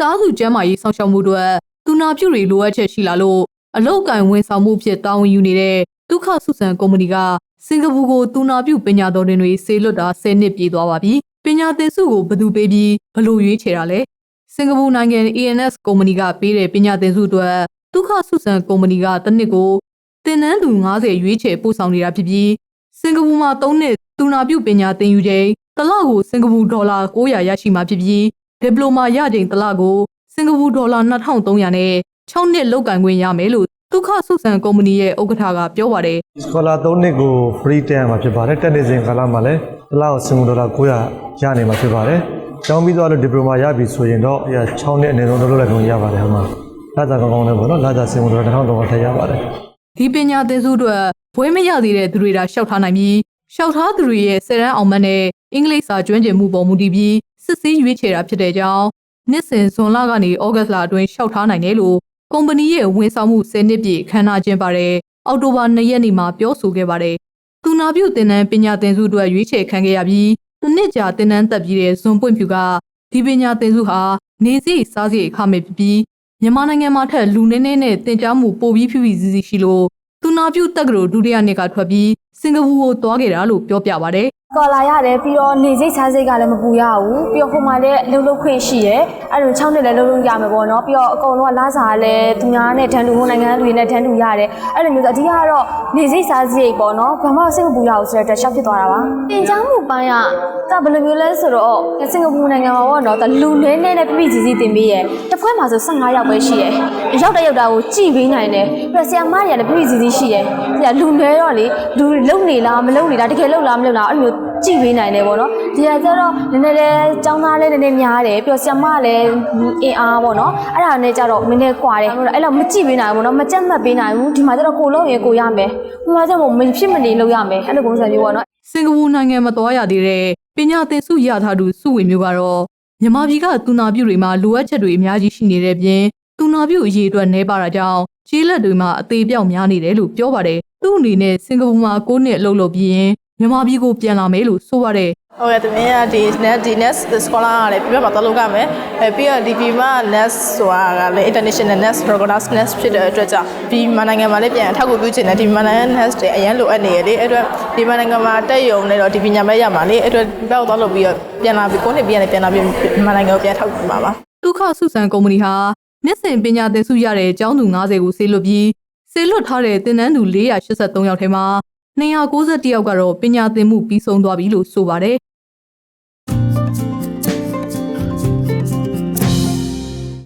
သားစုကျန်းမာရေးဆောင်ရှောက်မှုအတွက်သူနာပြုတွေလိုအပ်ချက်ရှိလာလို့အလောက်ကန်ဝန်ဆောင်မှုဖြစ်တာဝန်ယူနေတဲ့ဒုက္ခဆုဆန်ကုမ္ပဏီကစင်ကာပူကိုသူနာပြုပညာတော်တင်တွေဆေးလွတ်တာ10နှစ်ပြည့်သွားပါပြီပညာသင်ဆုကိုဘယ်သူပေးပြီးဘယ်လိုရွေးချယ်တာလဲစင်ကာပူနိုင်ငံ ANS ကုမ္ပဏီကပေးတဲ့ပညာသင်ဆုအတွက်ဒုက္ခဆုဆန်ကုမ္ပဏီကတစ်နှစ်ကိုတင်နန်းသူ90ရွေးချယ်ပို့ဆောင်နေတာဖြစ်ပြီးစင်ကာပူမှာ3နှစ်သူနာပြုပညာသင်ယူချိန်တစ်လကိုစင်ကာပူဒေါ်လာ900ရရှိမှာဖြစ်ပြီး ဒီပလိုမာရချိန်တစ်လကိုစင်ကာပူဒေါ်လာ2300နဲ့6နှစ်လောက်ကန်ခွင့်ရမယ်လို့ဒုက္ခဆုဆန်ကုမ္ပဏီရဲ့ဥက္ကဋ္ဌကပြောပါတယ်ဒီစကောလာ3နှစ်ကို free တက်ရမှာဖြစ်ပါတယ်တက်နေစဉ်ကာလမှာလည်းတစ်လကိုစင်ကာဒေါ်လာ900ရနေမှာဖြစ်ပါတယ်ကျောင်းပြီးသွားလို့ဒီပလိုမာရပြီဆိုရင်တော့အရာ6နှစ်အနေနဲ့လုပ်လိုက်လို့ရပါတယ်ဟုတ်မှာလာကြကောင်းကောင်းလည်းပေါ့နော်လာကြစင်ကာဒေါ်လာ1300ထည့်ရပါတယ်ဒီပညာသင်ဆုအတွက်ဘွဲမရသေးတဲ့သူတွေဒါလျှောက်ထားနိုင်ပြီးလျှောက်ထားသူတွေရဲ့ဆယ်တန်းအောင်မှတ်နဲ့အင်္ဂလိပ်စာကျွမ်းကျင်မှုပေါ်မူတည်ပြီး စစ်ဆေးရွေးချယ်တာဖြစ်တဲ့ကြောင်းနှစ်စဉ်ဇွန်လကနေဩဂတ်လအတွင်းလျှောက်ထားနိုင်တယ်လို့ကုမ္ပဏီရဲ့ဝန်ဆောင်မှု10နှစ်ပြည့်ခမ်းနားကျင်းပတဲ့အောက်တိုဘာ2ရက်နေ့မှာပြောဆိုခဲ့ပါတယ်။သူနာပြုသင်တန်းပညာသင်ဆုအတွက်ရွေးချယ်ခံခဲ့ရပြီးတစ်နှစ်ကြာသင်တန်းတက်ပြီးတဲ့ဇွန်ပွင့်ဖြူကဒီပညာသင်ဆုဟာနေစီစားစီအခမဲ့ဖြစ်ပြီးမြန်မာနိုင်ငံမှာထက်လူနည်းနည်းနဲ့တင် जा မှုပိုပြီးဖြူဖြူစည်းစည်းရှိလို့သူနာပြုတက္ကသိုလ်ဒုတိယနှစ်ကထွက်ပြီးစင်ကာပူကိုသွားခဲ့တာလို့ပြောပြပါဗျ။ ကော်လာရတယ်ပြီးတော့နေစိတ်စားစိတ်ကလည်းမပူရဘူးပြီးတော့ဟိုမှာလည်းလှုပ်လှုပ်ခွင့်ရှိရဲအဲ့လို6နှစ်လည်းလှုပ်လှုပ်ရမယ်ပေါ့နော်ပြီးတော့အကုန်လုံးကလားစားလည်းသူများနဲ့တန်းတူဟိုနိုင်ငံလူတွေနဲ့တန်းတူရတယ်အဲ့လိုမျိုးဆိုအဓိကကတော့နေစိတ်စားစိတ်ပေါ့နော်ဘာမှစိတ်မပူရဘူးဆိုတော့တက်ရှော့ဖြစ်သွားတာပါတင်ချောင်းမှုပိုင်းကဒါဘယ်လိုမျိုးလဲဆိုတော့စင်ကာပူနိုင်ငံမှာပေါ့နော်ဒါလူနည်းနည်းနဲ့ပြပြစီစီတင်ပေးရဲတစ်ဖွဲမှာဆို15ယောက်ပဲရှိရဲရောက်တဲ့ရောက်တာကိုကြည်ပေးနိုင်တယ်ပြီးတော့ဆရာမတွေကလည်းပြပြစီစီရှိရဲဆရာလူနည်းတော့လေလူလုံနေလားမလုံနေလားတကယ်လုံလားမလုံလားအဲ့လိုမျိုး ကြည့်ပေးနိုင်တယ်ပေါ့နော်ဒီကကျတော့နည်းနည်းလေးចောင်းသားလေးနည်းနည်းများတယ်ပြီးတော့ဆရာမလည်းအင်အားပေါ့နော်အဲ့ဒါနဲ့ကျတော့နည်းနည်းကွာတယ်အဲ့လိုမကြည့်ပေးနိုင်ဘူးပေါ့နော်မကြက်မှတ်ပေးနိုင်ဘူးဒီမှာကျတော့ကိုလုံးရင်ကိုရမယ်ဟိုမှာကျတော့မဖြစ်မနေလုပ်ရမယ်အဲ့လိုပုံစံမျိုးပေါ့နော်စင်ကာပူနိုင်ငံမသွားရသေးတဲ့ပညာသင်ဆုရထားသူစုဝင်မျိုးကတော့မြန်မာပြည်ကသူနာပြုတွေမှာလိုအပ်ချက်တွေအများကြီးရှိနေတဲ့ပြင်သူနာပြုအရေးအတွက်နှဲပါတာကြောင့်ခြေလက်တွေမှာအသေးပြောက်များနေတယ်လို့ပြောပါတယ်။သူ့အနေနဲ့စင်ကာပူမှာ9နှစ်အလုပ်လုပ်ပြီးရင် မြန်မာပြည်ကိုပြန်လာမယ်လို့ဆိုပါတယ်ဟုတ်ကဲ့တမင်ကဒီ net ဒီ net scholar ကလည်းပြပြမှာတော့လုပ်ရမယ်အဲပြီးတော့ဒီပြည်မှာ net ဆိုတာကလည်း international net recognized net ဖြစ်တဲ့အတွက်ကြောင့်ဒီမနိုင်ငံမှာလည်းပြန်အထောက်အကူပြုချင်တယ်ဒီမနိုင်ငံ net တွေအရင်လိုအပ်နေရလေအဲ့အတွက်ဒီမနိုင်ငံမှာတက်ယုံနေတော့ဒီပညာမဲ့ရမှာလေအဲ့အတွက်ဘက်တော့လုပ်ပြီးတော့ပြန်လာပြီးကိုနှစ်ပြန်လည်းပြန်လာပြီးမနိုင်ငံကိုပြန်ထောက်ကူပါပါ။ဒုက္ခဆုဆန်ကုမ္ပဏီဟာနှစ်စဉ်ပညာသင်ဆုရတဲ့ကျောင်းသူ90ကိုဆေးလွတ်ပြီးဆေးလွတ်ထားတဲ့သင်တန်းသူ483ယောက်ထဲမှာ 291ယောက်ကတော့ပညာသင်မှုပြီးဆုံးသွားပြီလို့ဆိုပါတယ်